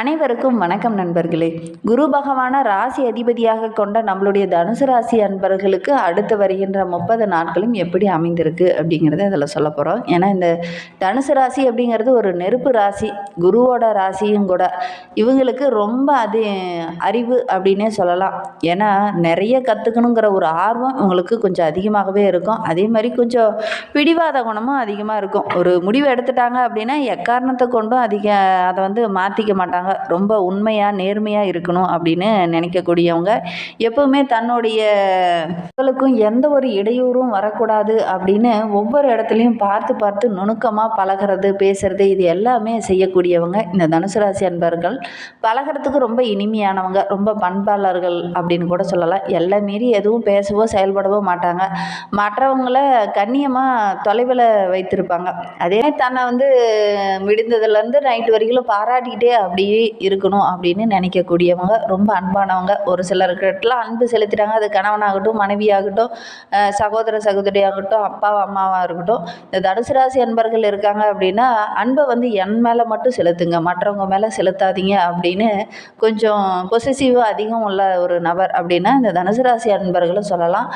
அனைவருக்கும் வணக்கம் நண்பர்களே. குரு பகவான ராசி அதிபதியாக கொண்ட நம்மளுடைய தனுசு ராசி அன்பர்களுக்கு அடுத்து வருகின்ற முப்பது நாட்களும் எப்படி அமைந்திருக்கு அப்படிங்கிறத அதில் சொல்ல போகிறோம் ஏன்னா இந்த தனுசு ராசி அப்படிங்கிறது ஒரு நெருப்பு ராசி குருவோட ராசியும் கூட. இவங்களுக்கு ரொம்ப அது அறிவு அப்படின்னே சொல்லலாம். ஏன்னா நிறைய கற்றுக்கணுங்கிற ஒரு ஆர்வம் இவங்களுக்கு கொஞ்சம் அதிகமாகவே இருக்கும். அதே மாதிரி கொஞ்சம் பிடிவாத குணமும் அதிகமாக இருக்கும். ஒரு முடிவு எடுத்துட்டாங்க அப்படின்னா எக்காரணத்தை கொண்டும் அதிக அதை வந்து மாற்றிக்க மாட்டாங்க. ரொம்ப உண்மையாக நேர்மையாக இருக்கணும் அப்படின்னு நினைக்கக்கூடியவங்க எப்பவுமே தன்னுடைய மக்களுக்கும் எந்த ஒரு இடையூறும் வரக்கூடாது அப்படின்னு ஒவ்வொரு இடத்துலையும் பார்த்து பார்த்து நுணுக்கமாக பழகிறது பேசுறது இது எல்லாமே செய்யக்கூடியவங்க இந்த தனுசு ராசி அன்பர்கள். பழகிறதுக்கு ரொம்ப இனிமையானவங்க ரொம்ப பண்பாளர்கள் அப்படின்னு கூட சொல்லலாம். எல்லாம் மீறி எதுவும் பேசவோ செயல்படவோ மாட்டாங்க. மற்றவங்கள கண்ணியமாக தொலைவில் வைத்திருப்பாங்க. அதே தன்னை வந்து விடுந்ததுலேருந்து நைட்டு வரைக்கும் பாராட்டிக்கிட்டே மாதிரியே இருக்கணும் அப்படின்னு நினைக்கக்கூடியவங்க ரொம்ப அன்பானவங்க. ஒரு சிலருக்கிட்டலாம் அன்பு செலுத்திட்டாங்க. அது கணவனாகட்டும் மனைவியாகட்டும் சகோதர சகோதரியாகட்டும் அப்பா அம்மாவாக இருக்கட்டும் இந்த தனுசு ராசி அன்பர்கள் இருக்காங்க அப்படின்னா அன்பை வந்து என் மேலே மட்டும் செலுத்துங்க. மற்றவங்க மேலே செலுத்தாதீங்க அப்படின்னு கொஞ்சம் பொசிசிவாக அதிகம் உள்ள ஒரு நபர் அப்படின்னா இந்த தனுசு ராசி அன்பர்களும் சொல்லலாம்.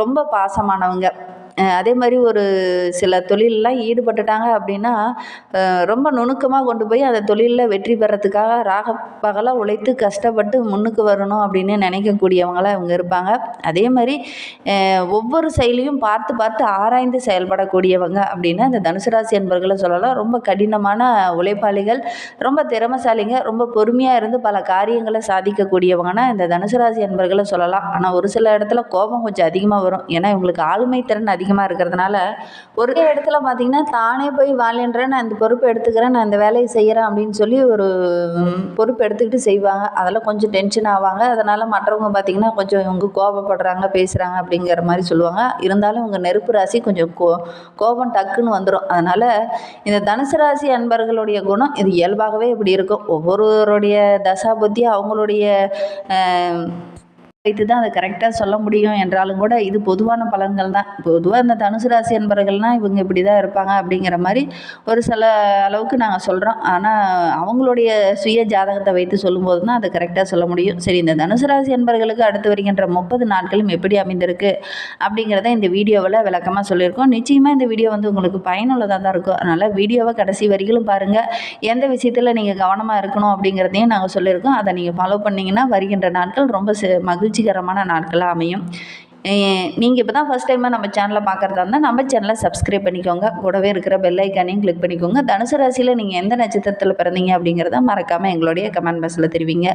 ரொம்ப பாசமானவங்க. அதே மாதிரி ஒரு சில தொழிலெலாம் ஈடுபட்டுட்டாங்க அப்படின்னா ரொம்ப நுணுக்கமாக கொண்டு போய் அந்த தொழிலில் வெற்றி பெறத்துக்காக ராக பகலாக உழைத்து கஷ்டப்பட்டு முன்னுக்கு வரணும் அப்படின்னு நினைக்கக்கூடியவங்களாம் இவங்க இருப்பாங்க. அதே மாதிரி ஒவ்வொரு செயலையும் பார்த்து பார்த்து ஆராய்ந்து செயல்படக்கூடியவங்க அப்படின்னா இந்த தனுசு ராசி என்பர்களை சொல்லலாம். ரொம்ப கடினமான உழைப்பாளிகள் ரொம்ப திறமசாலிங்க ரொம்ப பொறுமையாக இருந்து பல காரியங்களை சாதிக்கக்கூடியவங்கன்னா இந்த தனுசு ராசி என்பர்களை சொல்லலாம். ஆனால் ஒரு சில இடத்துல கோபம் கொஞ்சம் அதிகமாக வரும். ஏன்னா இவங்களுக்கு ஆளுமை திறன் அதிகம் அதிகமாக இருக்கிறதுனால ஒரு இடத்துல பார்த்தீங்கன்னா தானே போய் வாழ்ன்றேன் நான் இந்த பொறுப்பு எடுத்துக்கிறேன் நான் இந்த வேலையை செய்கிறேன் அப்படின்னு சொல்லி ஒரு பொறுப்பு எடுத்துக்கிட்டு செய்வாங்க. அதெல்லாம் கொஞ்சம் டென்ஷன் ஆவாங்க. அதனால் மற்றவங்க பார்த்தீங்கன்னா கொஞ்சம் இவங்க கோபப்படுறாங்க பேசுகிறாங்க அப்படிங்கிற மாதிரி சொல்லுவாங்க. இருந்தாலும் இவங்க நெருப்பு ராசி கொஞ்சம் கோ கோபம் டக்குன்னு வந்துடும் அதனால் இந்த தனுசு ராசி அன்பர்களுடைய குணம் இது இயல்பாகவே இப்படி இருக்கும். ஒவ்வொருவருடைய தசா புத்தி அவங்களுடைய வைத்து தான் அதை கரெக்டாக சொல்ல முடியும் என்றாலும் கூட இது பொதுவான பலன்கள் தான். பொதுவாக இந்த தனுசு ராசி என்பர்கள்னால் இவங்க இப்படி தான் இருப்பாங்க அப்படிங்கிற மாதிரி ஒரு சில அளவுக்கு நாங்கள் சொல்கிறோம் ஆனால் அவங்களுடைய சுய ஜாதகத்தை வைத்து சொல்லும்போது தான் அதை கரெக்டாக சொல்ல முடியும். சரி இந்த தனுசு ராசி என்பர்களுக்கு அடுத்து வருகின்ற முப்பது நாட்களும் எப்படி அமைந்திருக்கு அப்படிங்கிறத இந்த வீடியோவில் விளக்கமாக சொல்லியிருக்கோம். நிச்சயமாக இந்த வீடியோ வந்து உங்களுக்கு பயனுள்ளதாக தான் இருக்கும். அதனால் வீடியோவை கடைசி வரிகளும் பாருங்கள் எந்த விஷயத்தில் நீங்கள் கவனமாக இருக்கணும் அப்படிங்கிறதையும் நாங்கள் சொல்லியிருக்கோம். அதை நீங்கள் ஃபாலோ பண்ணிங்கன்னா வருகின்ற நாட்கள் ரொம்ப மகிழ்ச்சி மகிழ்ச்சிகரமான நாட்களாக அமையும். நீங்கள் இப்போ தான் ஃபஸ்ட் டைமாக நம்ம சேனலை பார்க்குறதா இருந்தால் நம்ம சேனலை சப்ஸ்கிரைப் பண்ணிக்கோங்க. கூடவே இருக்கிற பெல் ஐக்கானையும் கிளிக் பண்ணிக்கோங்க. தனுசு ராசியில் நீங்கள் எந்த நட்சத்திரத்தில் பிறந்தீங்க அப்படிங்கிறத மறக்காமல் எங்களுடைய கமெண்ட் பாக்ஸில் தெரிவிங்க.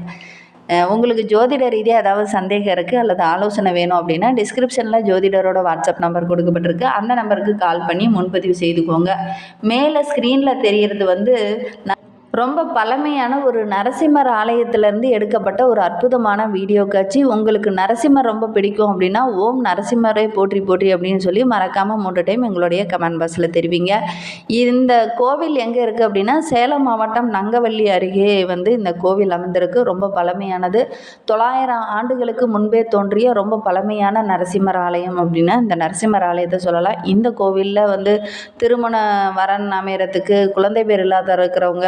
உங்களுக்கு ஜோதிட ரீதியாக ஏதாவது சந்தேகம் இருக்குது அல்லது ஆலோசனை வேணும் அப்படின்னா டிஸ்கிரிப்ஷனில் ஜோதிடரோட வாட்ஸ்அப் நம்பர் கொடுக்கப்பட்டிருக்கு. அந்த நம்பருக்கு கால் பண்ணி முன்பதிவு செய்துக்கோங்க. மேலே ஸ்க்ரீனில் தெரிகிறது வந்து நான் ரொம்ப பழமையான ஒரு நரசிம்மர் ஆலயத்திலேருந்து எடுக்கப்பட்ட ஒரு அற்புதமான வீடியோ காட்சி. உங்களுக்கு நரசிம்மர் ரொம்ப பிடிக்கும் அப்படின்னா ஓம் நரசிம்மரை போற்றி போற்றி அப்படின்னு சொல்லி மறக்காமல் மூன்று டைம் எங்களுடைய கமெண்ட் பாக்ஸில் தெரிவிங்க. இந்த கோவில் எங்கே இருக்குது அப்படின்னா சேலம் மாவட்டம் நங்கவள்ளி அருகே வந்து இந்த கோவில் அமைந்திருக்கு. ரொம்ப பழமையானது. தொள்ளாயிரம் ஆண்டுகளுக்கு முன்பே தோன்றிய ரொம்ப பழமையான நரசிம்மர் ஆலயம் அப்படின்னா இந்த நரசிம்மர் ஆலயத்தை சொல்லலாம். இந்த கோவிலில் வந்து திருமண வரன் அமையறதுக்கு குழந்தை பேர் இல்லாத இருக்கிறவங்க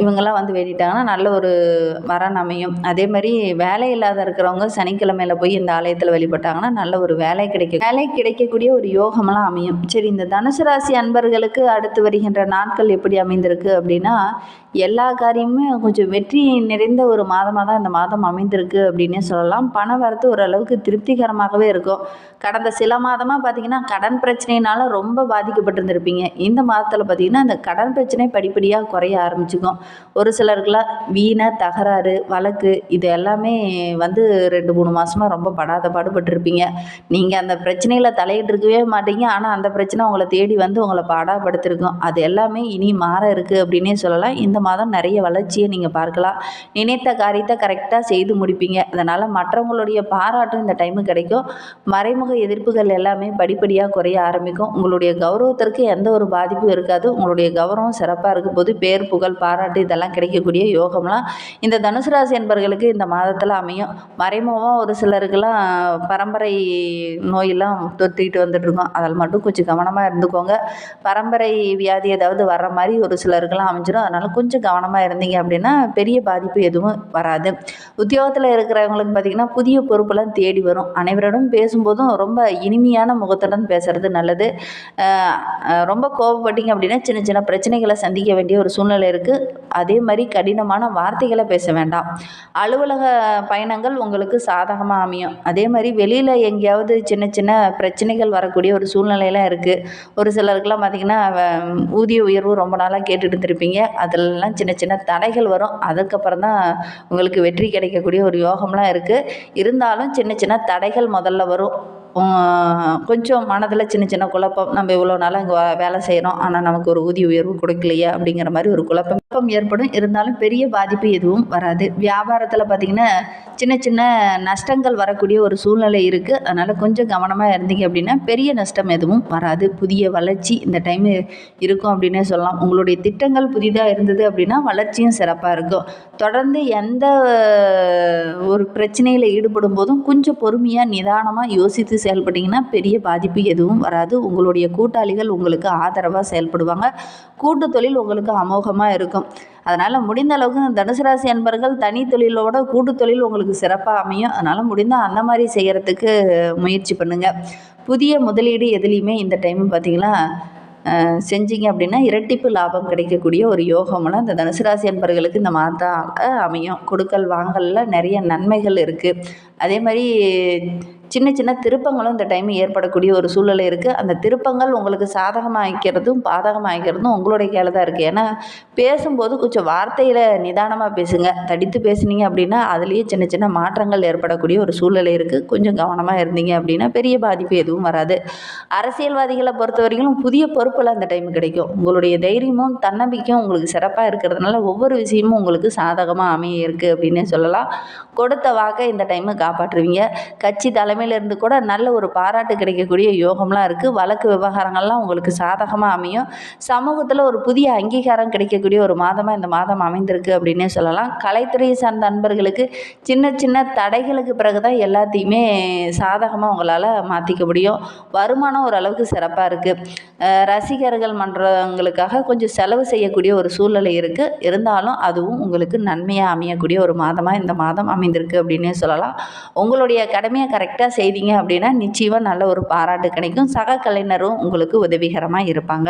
இவங்கெல்லாம் வந்து வேண்டிட்டாங்கன்னா நல்ல ஒரு வரன் அமையும். அதே மாதிரி வேலை இல்லாத இருக்கிறவங்க சனிக்கிழமையில போய் இந்த ஆலயத்தில் வழிபட்டாங்கன்னா நல்ல ஒரு வேலை கிடைக்கும். வேலை கிடைக்கக்கூடிய ஒரு யோகமெல்லாம் அமையும். சரி இந்த தனுசு ராசி அன்பர்களுக்கு அடுத்து வருகின்ற நாட்கள் எப்படி அமைந்திருக்கு அப்படின்னா எல்லா காரியமுமே கொஞ்சம் வெற்றி நிறைந்த ஒரு மாதமாக தான் இந்த மாதம் அமைந்திருக்கு அப்படின்னே சொல்லலாம். பண வரத்து ஓரளவுக்கு திருப்திகரமாகவே இருக்கும். கடந்த சில மாதமாக பார்த்தீங்கன்னா கடன் பிரச்சனையினால ரொம்ப பாதிக்கப்பட்டிருந்திருப்பீங்க. இந்த மாதத்தில் பார்த்தீங்கன்னா அந்த கடன் பிரச்சனை படிப்படியாக குறைய ஆரம்பிச்சுக்கும். ஒரு சிலருக்குலாம் வீணை தகராறு வழக்கு இது எல்லாமே வந்து ரெண்டு மூணு மாதமாக ரொம்ப படாத பாடுபட்டுருப்பீங்க. நீங்கள் அந்த பிரச்சனையில் தலையிட்டுருக்கவே மாட்டீங்க. ஆனால் அந்த பிரச்சனை உங்களை தேடி வந்து உங்களை பாடாப்படுத்திருக்கும். அது எல்லாமே இனி மாற இருக்குது அப்படின்னே சொல்லலாம். இந்த மாதம் நிறைய வளர்ச்சியை நீங்கள் பார்க்கலாம். நினைத்த காரியத்தை கரெக்டாக செய்து முடிப்பீங்க. அதனால் மற்றவங்களுடைய பாராட்டும் இந்த டைமு கிடைக்கும். மறைமுக எதிர்ப்புகள் எல்லாமே படிப்படியாக குறைய ஆரம்பிக்கும். உங்களுடைய கௌரவத்திற்கு எந்த ஒரு பாதிப்பும் இருக்காது. உங்களுடைய கௌரவம் சிறப்பாக இருக்கும் போது பேர் புகழ் புகழ் பாராட்டு இதெல்லாம் கிடைக்கக்கூடிய யோகம்லாம் இந்த தனுசு ராசி என்பர்களுக்கு இந்த மாதத்தில் அமையும். மறைமுகமாக ஒரு சிலருக்கெல்லாம் பரம்பரை நோயெல்லாம் தொத்திக்கிட்டு வந்துட்டுருக்கோம். அதில் மட்டும் கொஞ்சம் கவனமாக இருந்துக்கோங்க. பரம்பரை வியாதி ஏதாவது வர்ற மாதிரி ஒரு சிலருக்கெல்லாம் அமைஞ்சிடும் அதனால் கொஞ்சம் கவனமாக இருந்தீங்க அப்படின்னா பெரிய பாதிப்பு எதுவும் வராது. உத்தியோகத்தில் இருக்கிறவங்களுக்கு பார்த்திங்கன்னா புதிய பொறுப்பெல்லாம் தேடி வரும். அனைவரிடம் பேசும்போதும் ரொம்ப இனிமையான முகத்துடன் பேசுகிறது நல்லது. ரொம்ப கோபப்பட்டீங்க அப்படின்னா சின்ன சின்ன பிரச்சனைகளை சந்திக்க வேண்டிய ஒரு சூழ்நிலை இருக்குது அதே மாதிரி கடினமான வார்த்தைகளை பேச வேண்டாம். அலுவலக பயணங்கள் உங்களுக்கு சாதகமாக அமையும். அதே மாதிரி வெளியில் எங்கேயாவது சின்ன சின்ன பிரச்சனைகள் வரக்கூடிய ஒரு சூழ்நிலையெல்லாம் இருக்குது ஒரு சிலருக்குலாம் பார்த்திங்கன்னா ஊதிய உயர்வு ரொம்ப நாளாக கேட்டுட்டு இருந்திருப்பீங்க. அதிலெல்லாம் சின்ன சின்ன தடைகள் வரும். அதுக்கப்புறம் தான் உங்களுக்கு வெற்றி கிடைக்கக்கூடிய ஒரு யோகம்லாம் இருக்குது இருந்தாலும் சின்ன சின்ன தடைகள் முதல்ல வரும். கொஞ்சம் மனதில் சின்ன சின்ன குழப்பம் நம்ம இவ்வளோ நாளாக இங்கே வேலை செய்கிறோம் ஆனால் நமக்கு ஒரு ஊதிய உயர்வு கொடுக்கலையே அப்படிங்கிற மாதிரி ஒரு குழப்பம் குழப்பம் ஏற்படும். இருந்தாலும் பெரிய பாதிப்பு எதுவும் வராது. வியாபாரத்தில் பார்த்திங்கன்னா சின்ன சின்ன நஷ்டங்கள் வரக்கூடிய ஒரு சூழ்நிலை இருக்குது அதனால் கொஞ்சம் கவனமாக இருந்தீங்க அப்படின்னா பெரிய நஷ்டம் எதுவும் வராது. புதிய வளர்ச்சி இந்த டைம் இருக்கும் அப்படின்னே சொல்லலாம். உங்களுடைய திட்டங்கள் புதிதாக இருந்தது அப்படின்னா வளர்ச்சியும் சிறப்பாக இருக்கும். தொடர்ந்து எந்த ஒரு பிரச்சனையில் ஈடுபடும் போதும் கொஞ்சம் பொறுமையாக நிதானமாக யோசித்து செயல்பட்டீங்கன்னா பெரிய பாதிப்பு எதுவும் வராது. உங்களுடைய கூட்டாளிகள் உங்களுக்கு ஆதரவாக செயல்படுவாங்க. கூட்டு தொழில் உங்களுக்கு அமோகமாக இருக்கும். அதனால் முடிந்த அளவுக்கு இந்த தனுசு ராசி அன்பர்கள் தனி தொழிலோட கூட்டு தொழில் உங்களுக்கு சிறப்பாக அமையும். அதனால் முடிந்தால் அந்த மாதிரி செய்கிறதுக்கு முயற்சி பண்ணுங்கள் புதிய முதலீடு எதுலேயுமே இந்த டைம் பார்த்தீங்கன்னா செஞ்சீங்க அப்படின்னா இரட்டிப்பு லாபம் கிடைக்கக்கூடிய ஒரு யோகமெல்லாம் இந்த தனுசு ராசி அன்பர்களுக்கு இந்த மாதம் அமையும். கொடுக்கல் வாங்கல்ல நிறைய நன்மைகள் இருக்குது அதே மாதிரி சின்ன சின்ன திருப்பங்களும் இந்த டைம் ஏற்படக்கூடிய ஒரு சூழ்நிலை இருக்குது அந்த திருப்பங்கள் உங்களுக்கு சாதகமாக்கிறதும் பாதகமாக்கிறதும் உங்களுடைய கையில் தான் இருக்குது ஏன்னா பேசும்போது கொஞ்சம் வார்த்தையில் நிதானமாக பேசுங்க. தடித்து பேசுனீங்க அப்படின்னா அதுலேயே சின்ன சின்ன மாற்றங்கள் ஏற்படக்கூடிய ஒரு சூழ்நிலை இருக்குது கொஞ்சம் கவனமாக இருந்தீங்க அப்படின்னா பெரிய பாதிப்பு எதுவும் வராது. அரசியல்வாதிகளை பொறுத்த வரைக்கும் புதிய பொறுப்பில் அந்த டைம் கிடைக்கும். உங்களுடைய தைரியமும் தன்னம்பிக்கையும் உங்களுக்கு சிறப்பாக இருக்கிறதுனால ஒவ்வொரு விஷயமும் உங்களுக்கு சாதகமாக அமைய இருக்குது அப்படின்னே சொல்லலாம். கொடுத்த வாக்கை இந்த டைமு காப்பாற்றுவீங்க. கட்சி தலைமை இருந்து கூட நல்ல ஒரு பாராட்டு கிடைக்கக்கூடிய யோகம்லாம் இருக்குது வழக்கு விவகாரங்கள்லாம் உங்களுக்கு சாதகமாக அமையும். சமூகத்தில் ஒரு புதிய அங்கீகாரம் கிடைக்கக்கூடிய ஒரு மாதமாக இந்த மாதம் அமைந்திருக்கு அப்படின்னே சொல்லலாம். கலைத்துறையை சார்ந்த நண்பர்களுக்கு சின்ன சின்ன தடைகளுக்கு பிறகு தான் எல்லாத்தையுமே சாதகமாக உங்களால் மாற்றிக்க முடியும். வருமானம் ஓரளவுக்கு சிறப்பாக இருக்குது ரசிகர்கள் மன்றங்களுக்காக கொஞ்சம் செலவு செய்யக்கூடிய ஒரு சூழ்நிலை இருக்குது இருந்தாலும் அதுவும் உங்களுக்கு நன்மையாக அமையக்கூடிய ஒரு மாதமாக இந்த மாதம் அமைந்திருக்கு அப்படின்னே சொல்லலாம். உங்களுடைய கடமையை கரெக்டாக செய்தீங்க அப்படின்னா நிச்சயமாக நல்ல ஒரு பாராட்டு கிடைக்கும். சக கலைஞரும் உங்களுக்கு உதவிகரமாக இருப்பாங்க.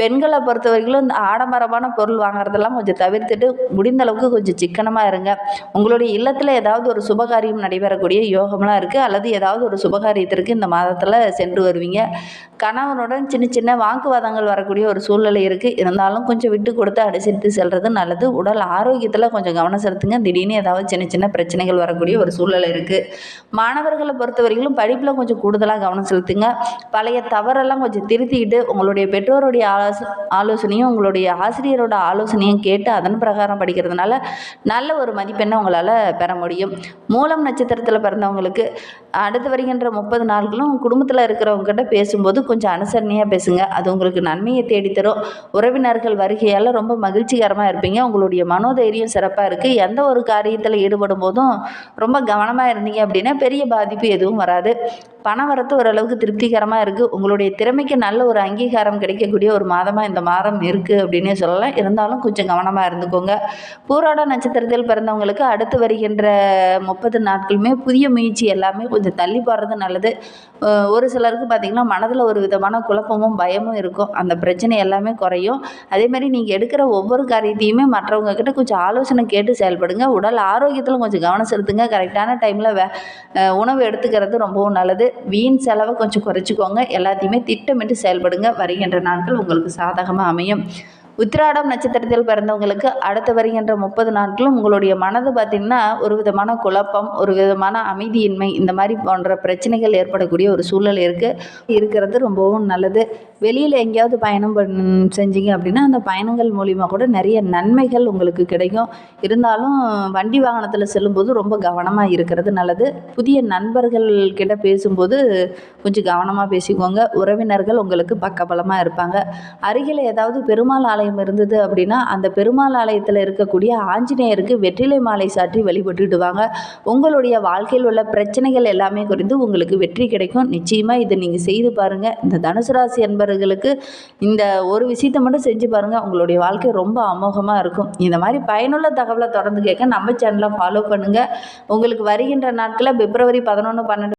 பெண்களை பொறுத்த வரைக்கும் இந்த ஆடம்பரமான பொருள் வாங்குறதெல்லாம் கொஞ்சம் தவிர்த்துட்டு முடிந்த அளவுக்கு கொஞ்சம் சிக்கனமாக இருங்க. உங்களுடைய இல்லத்தில் ஏதாவது ஒரு சுபகாரியம் நடைபெறக்கூடிய யோகம்லாம் இருக்குது அல்லது ஏதாவது ஒரு சுபகாரியத்திற்கு இந்த மாதத்தில் சென்று வருவீங்க. கணவனுடன் சின்ன சின்ன வாக்குவாதங்கள் வரக்கூடிய ஒரு சூழ்நிலை இருக்குது இருந்தாலும் கொஞ்சம் விட்டு கொடுத்து அனுசரித்து செல்வது நல்லது. உடல் ஆரோக்கியத்தில் கொஞ்சம் கவனம் செலுத்துங்க. திடீர்னு ஏதாவது சின்ன சின்ன பிரச்சனைகள் வரக்கூடிய ஒரு சூழ்நிலை இருக்குது மாணவர்களை பொறுத்த வரைக்கும் படிப்பில் கொஞ்சம் கூடுதலாக கவனம் செலுத்துங்க. பழைய தவறெல்லாம் கொஞ்சம் திருத்திக்கிட்டு உங்களுடைய பெற்றோருடைய ஆலோச ஆலோசனையும் உங்களுடைய ஆசிரியரோட ஆலோசனையும் கேட்டு அதன் பிரகாரம் படிக்கிறதுனால நல்ல ஒரு மதிப்பெண்ணை உங்களால் பெற முடியும். மூலம் நட்சத்திரத்தில் பிறந்தவங்களுக்கு அடுத்து வருகின்ற முப்பது நாட்களும் குடும்பத்தில் இருக்கிறவங்க கிட்ட பேசும்போது கொஞ்சம் அனுசரணையாக பேசுங்க. அது உங்களுக்கு நன்மையை தேடித்தரும். உறவினர்கள் வருகையால் ரொம்ப மகிழ்ச்சிகரமாக இருப்பீங்க. உங்களுடைய மனோதைரியம் சிறப்பாக இருக்குது எந்த ஒரு காரியத்தில் ஈடுபடும் போதும் ரொம்ப கவனமாக இருந்தீங்க அப்படின்னா பெரிய பாதிப்பு எதுவும் வராது. பண வரத்து ஓரளவுக்கு திருப்திகரமாக இருக்குது உங்களுடைய திறமைக்கு நல்ல ஒரு அங்கீகாரம் கிடைக்கக்கூடிய ஒரு மாதமாக இந்த மாதம் இருக்குது அப்படின்னே சொல்லலாம். இருந்தாலும் கொஞ்சம் கவனமாக இருந்துக்கோங்க. பூராட நட்சத்திரத்தில் பிறந்தவங்களுக்கு அடுத்து வருகின்ற முப்பது நாட்களுமே புதிய முயற்சி எல்லாமே கொஞ்சம் தள்ளி போடுறது நல்லது. ஒரு சிலருக்கு பார்த்திங்கன்னா மனதில் ஒரு விதமான குழப்பமும் பயமும் இருக்கும். அந்த பிரச்சனை எல்லாமே குறையும். அதே மாதிரி நீங்கள் எடுக்கிற ஒவ்வொரு காரியத்தையுமே மற்றவங்க கிட்ட கொஞ்சம் ஆலோசனை கேட்டு செயல்படுங்க. உடல் ஆரோக்கியத்தில் கொஞ்சம் கவனம் செலுத்துங்க. கரெக்டான டைமில் வே உணவு எடுத்துக்கிறது ரொம்பவும் நல்லது. வீண் செலவை கொஞ்சம் குறைச்சிக்கோங்க. எல்லாத்தையுமே திட்டமிட்டு செயல்படுங்க. வருகின்ற நாட்கள் உங்களுக்கு சாதகமாக அமையும். உத்திராடம் நட்சத்திரத்தில் பிறந்தவங்களுக்கு அடுத்து வருகின்ற முப்பது நாட்களும் உங்களுடைய மனது பார்த்திங்கன்னா ஒரு விதமான குழப்பம் ஒரு விதமான அமைதியின்மை இந்த மாதிரி போன்ற பிரச்சனைகள் ஏற்படக்கூடிய ஒரு சூழல் இருக்குது இருக்கிறது ரொம்பவும் நல்லது. வெளியில் எங்கேயாவது பயணம் பண் செஞ்சீங்க அப்படின்னா அந்த பயணங்கள் மூலிமா கூட நிறைய நன்மைகள் உங்களுக்கு கிடைக்கும். இருந்தாலும் வண்டி வாகனத்தில் செல்லும்போது ரொம்ப கவனமாக இருக்கிறது நல்லது. புதிய நண்பர்கள் கிட்ட பேசும்போது கொஞ்சம் கவனமாக பேசிக்கோங்க. உறவினர்கள் உங்களுக்கு பக்கபலமாக இருப்பாங்க. அருகில் ஏதாவது பெருமாள் ஆலயம் ஆலயம் இருந்தது அப்படின்னா அந்த பெருமாள் ஆலயத்தில் இருக்கக்கூடிய ஆஞ்சநேயருக்கு வெற்றிலை மாலை சாற்றி வழிபட்டுட்டு வாங்க உங்களுடைய வாழ்க்கையில் உள்ள பிரச்சனைகள் எல்லாமே குறைந்து உங்களுக்கு வெற்றி கிடைக்கும். நிச்சயமாக இதை நீங்கள் செய்து பாருங்கள் இந்த தனுசு ராசி அன்பர்களுக்கு இந்த ஒரு விஷயத்தை மட்டும் செஞ்சு பாருங்கள் உங்களுடைய வாழ்க்கை ரொம்ப அமோகமாக இருக்கும். இந்த மாதிரி பயனுள்ள தகவலை தொடர்ந்து கேட்க நம்ம சேனலை ஃபாலோ பண்ணுங்கள் உங்களுக்கு வருகின்ற நாட்களில் பிப்ரவரி பதினொன்று பன்னெண்டு